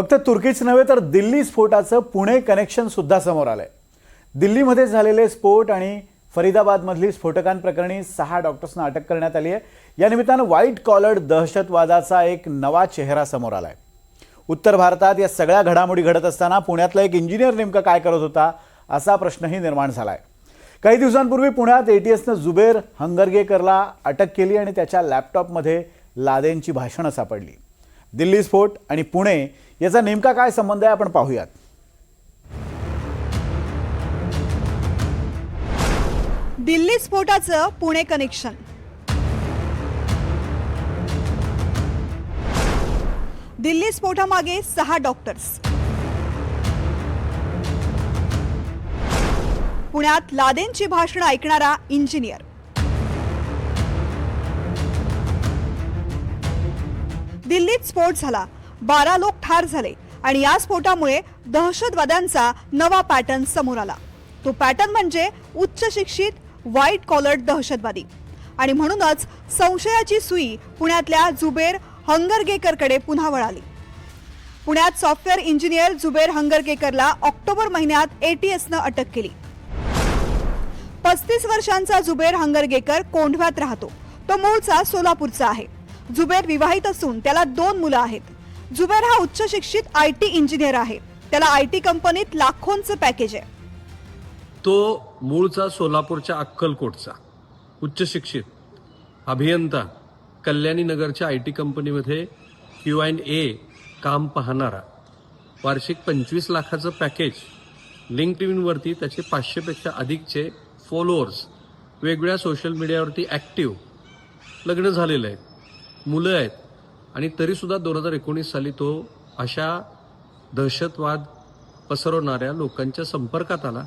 फक्त तुर्कीच नव्हे तर दिल्ली स्फोटाचं पुणे कनेक्शन सुद्धा समोर आलंय. दिल्लीमध्ये झालेले स्फोट आणि फरीदाबादमधली स्फोटकांप्रकरणी सहा डॉक्टर्सना अटक करण्यात आली आहे. या निमित्तानं व्हाईट कॉलर्ड दहशतवादाचा एक नवा चेहरा समोर आलाय. उत्तर भारतात या सगळ्या घडामोडी घडत असताना पुण्यातला एक इंजिनियर नेमका काय करत होता असा प्रश्नही निर्माण झालाय. काही दिवसांपूर्वी पुण्यात एटीएसनं जुबेर हंगरगेकरला अटक केली आणि त्याच्या लॅपटॉपमध्ये लादेनची भाषणं सापडली. दिल्ली स्फोट आणि पुणे याचा नेमका काय संबंध आहे आपण पाहूयात. दिल्ली स्फोटाचं पुणे कनेक्शन दिल्ली स्फोटामागे सहा डॉक्टर्स पुण्यात लादेनची भाषणं ऐकणारा इंजिनियर दिल्लीत स्फोट झाला. बारा लोक ठार झाले आणि या स्फोटामुळे दहशतवाद्यांचा नवा पॅटर्न समोर आला. तो पॅटर्न म्हणजे उच्च शिक्षित व्हाईट कॉलर्ड दहशतवादी. आणि म्हणूनच संशयाची सुई पुण्यातल्या जुबेर हंगरगेकरकडे पुन्हा वळाली. पुण्यात सॉफ्टवेअर इंजिनियर जुबेर हंगरगेकरला ऑक्टोबर महिन्यात एटीएसनं अटक केली. पस्तीस वर्षांचा जुबेर हंगरगेकर कोंढव्यात राहतो. तो मूळचा सोलापूरचा आहे. जुबेर विवाहित असून त्याला दोन मुलं आहेत. जुबेर हा उच्च शिक्षित आय टी इंजिनियर आहे. त्याला आय टी कंपनीत लाखोंचं पॅकेज आहे. तो मूळचा सोलापूरच्या अक्कलकोटचा उच्च शिक्षित अभियंता कल्याणी नगरच्या आय टी कंपनीमध्ये क्यू अँड ए काम पाहणारा. वार्षिक पंचवीस लाखाचं पॅकेज. लिंक्ड इनवरती त्याचे पाचशेपेक्षा अधिकचे फॉलोअर्स वेगवेगळ्या सोशल मीडियावरती ॲक्टिव्ह लग्न झालेलं आहे मुलं आहेत. आणि तरीसुद्धा दोन हजार एकोणीस साली तो अशा दहशतवाद पसरवणाऱ्या लोकांच्या संपर्कात आला.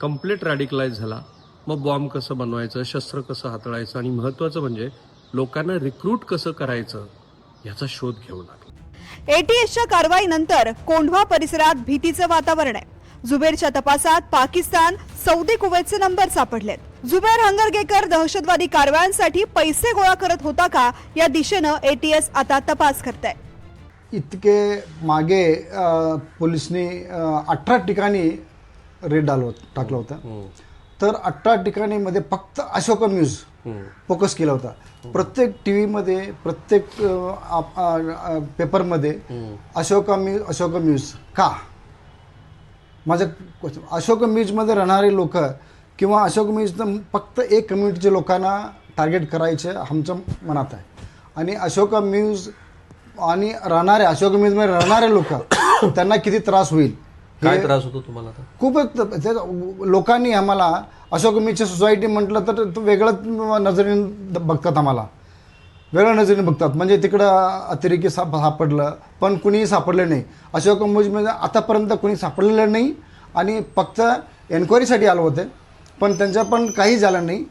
कंप्लीट रॅडिकलाइज झाला. मग बॉम्ब कसं बनवायचं शस्त्र कसं हाताळायचं आणि महत्त्वाचं म्हणजे लोकांना रिक्रूट कसं करायचं याचा शोध घेऊ लागला. एटीएसच्या कारवाईनंतर कोंढवा परिसरात भीतीचं वातावरण आहे. जुबेरच्या तपासात पाकिस्तान सौदी कुवेतचे नंबर सापडलेत. जुबेर हंगरगेकर दहशतवादी कारवायांसाठी पैसे गोळा करत होता का या दिशेनं एटीएस आता तपास करत आहे इतके मागे पोलिसनी अठरा ठिकाणी रेड आलो टाकलं होतं. तर अठरा ठिकाणी मध्ये फक्त अशोका न्यूज फोकस केला होता. प्रत्येक टी व्हीमध्ये प्रत्येक पेपरमध्ये अशोका म्यूज अशोका न्यूज का? माझं question, अशोक म्यूजमध्ये राहणारे लोक किंवा अशोक म्यूजनं फक्त एक कम्युनिटीच्या लोकांना टार्गेट करायचे आमच्या मनात आहे. आणि अशोका म्यूज आणि राहणारे अशोक म्यूजमध्ये राहणारे लोक त्यांना किती त्रास होईल? काय त्रास होतो तुम्हाला खूपच लोकांनी आम्हाला अशोक मीच्या सोसायटी म्हटलं तर तो वेगळंच नजरेने बघतात आम्हाला. वेगळ्या नजरेने बघतात. म्हणजे तिकडं अतिरेकी साप सापडलं पण कुणीही सापडलं नाही. अशोक मूजमध्ये आतापर्यंत कुणी सापडलेलं नाही. आणि फक्त एन्क्वायरीसाठी आलं होते. पण त्यांच्या पण काही झालं नाही.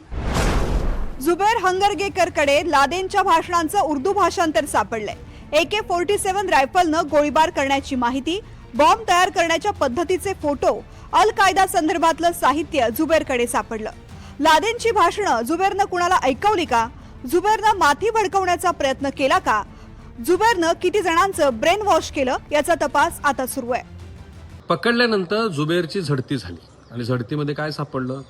जुबेर हंगरगेकरकडे लादेनच्या भाषणांचं उर्दू भाषांतर सापडलंय. ए के फोर्टी सेव्हन रायफलनं गोळीबार करण्याची माहिती बॉम्ब तयार करण्याच्या पद्धतीचे फोटो अल कायदा संदर्भातलं साहित्य जुबेरकडे सापडलं. लादेनची भाषणं जुबेरनं कुणाला ऐकवली का? जुबेरनं माथी भडकवण्याचा प्रयत्न केला का? जुबेरनं किती जणांचं ब्रेन वॉश केलं? याचा तपास आता सुरू आहे. पकडल्यानंतर जुबेरची झडती झाली. आणि झडतीमध्ये काय सापडलं?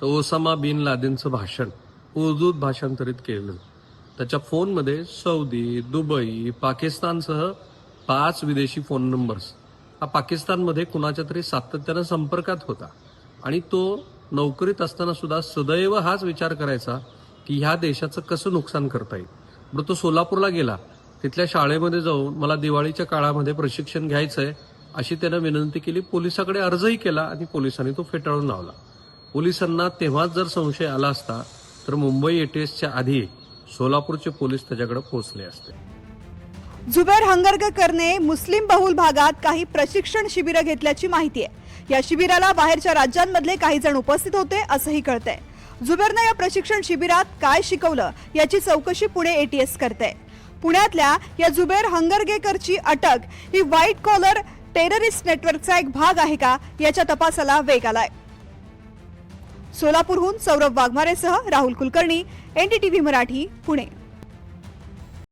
तर ओसामा बिन लादेनचं भाषण उर्दूत भाषांतरित केलं. त्याच्या फोनमध्ये सौदी दुबई पाकिस्तानसह पाच विदेशी फोन नंबर्स. हा पाकिस्तानमध्ये कुणाच्या तरी सातत्यानं संपर्कात होता. आणि तो नोकरीत असताना सुद्धा सदैव हाच विचार करायचा की ह्या देशाचं कसं नुकसान करता येईल. बरं तो सोलापूरला गेला. तिथल्या शाळेमध्ये जाऊन मला दिवाळीच्या काळामध्ये प्रशिक्षण घ्यायचं आहे अशी त्यानं विनंती केली. पोलिसाकडे अर्जही केला आणि पोलिसांनी तो फेटाळून लावला. पोलिसांना तेव्हाच जर संशय आला असता तर मुंबई एटीएसच्या आधी सोलापूरचे पोलीस त्याच्याकडे पोहोचले असते. जुबेर हंगरगकरने मुस्लिम बहुल भागात काही प्रशिक्षण शिबिरं घेतल्याची माहिती आहे. या शिबिराला बाहेरच्या राज्यांमधले काही जण उपस्थित होते असंही कळतंय. जुबेरनं या प्रशिक्षण शिबिरात काय शिकवलं याची चौकशी पुणे एटीएस करते पुण्यातल्या या जुबेर हंगरगेकरची अटक ही व्हाईट कॉलर टेररिस्ट नेटवर्कचा एक भाग आहे का? याच्या तपासाला वेग आलाय. सोलापूरहून सौरभ वाघमारेसह राहुल कुलकर्णी एनडीटीव्ही मराठी पुणे.